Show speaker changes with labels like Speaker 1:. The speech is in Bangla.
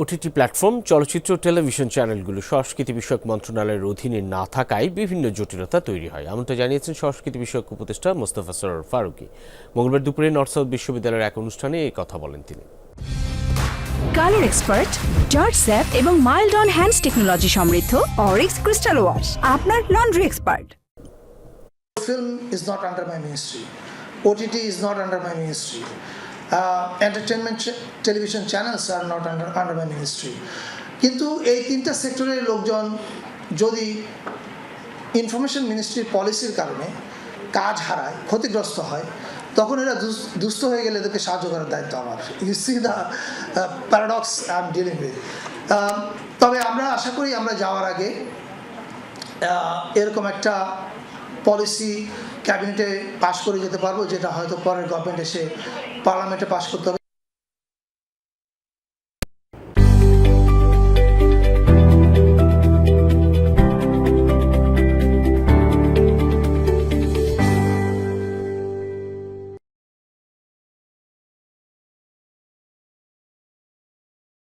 Speaker 1: ওটিটি প্ল্যাটফর্ম চলচ্চিত্র টেলিভিশন চ্যানেলগুলো সংস্কৃতি বিষয়ক মন্ত্রণালয়ের অধীনে না থাকায় বিভিন্ন জটিলতা তৈরি হয় এমনটা জানিয়েছেন সংস্কৃতি বিষয়ক উপদেষ্টা মোস্তফা সরোর ফারুকি মঙ্গলবার দুপুরে নর্থ সাউথ বিশ্ববিদ্যালয়ের এক অনুষ্ঠানে এই কথা বলেন তিনি
Speaker 2: কালার এক্সপার্ট জর্জ স্যাপ এবং মাইল্ড অন হ্যান্ডস টেকনোলজি সমৃদ্ধ অরিক্স ক্রিস্টাল ওয়াশ আপনার laundry expert
Speaker 3: film is not under my ministry. OTT is not under my ministry. Uh, entertainment ch- television channels are not under, under my ministry. কিন্তু এই তিনটা সেক্টরের লোকজন যদি ইনফরমেশন মিনিস্ট্রির পলিসির কারণে কাজ হারায় ক্ষতিগ্রস্ত হয় তখন এরা দুস- দুস্থ হয়ে গেলে এদেরকে সাহায্য করার দায়িত্ব আমার you see the paradox I am dealing with তবে আমরা আশা করি আমরা যাওয়ার আগে এরকম একটা পলিসি ক্যাবিনেটে পাশ করে যেতে পারব যেটা হয়তো পরের গভর্নমেন্ট এসে পার্লামেন্টে পাশ করতে হবে।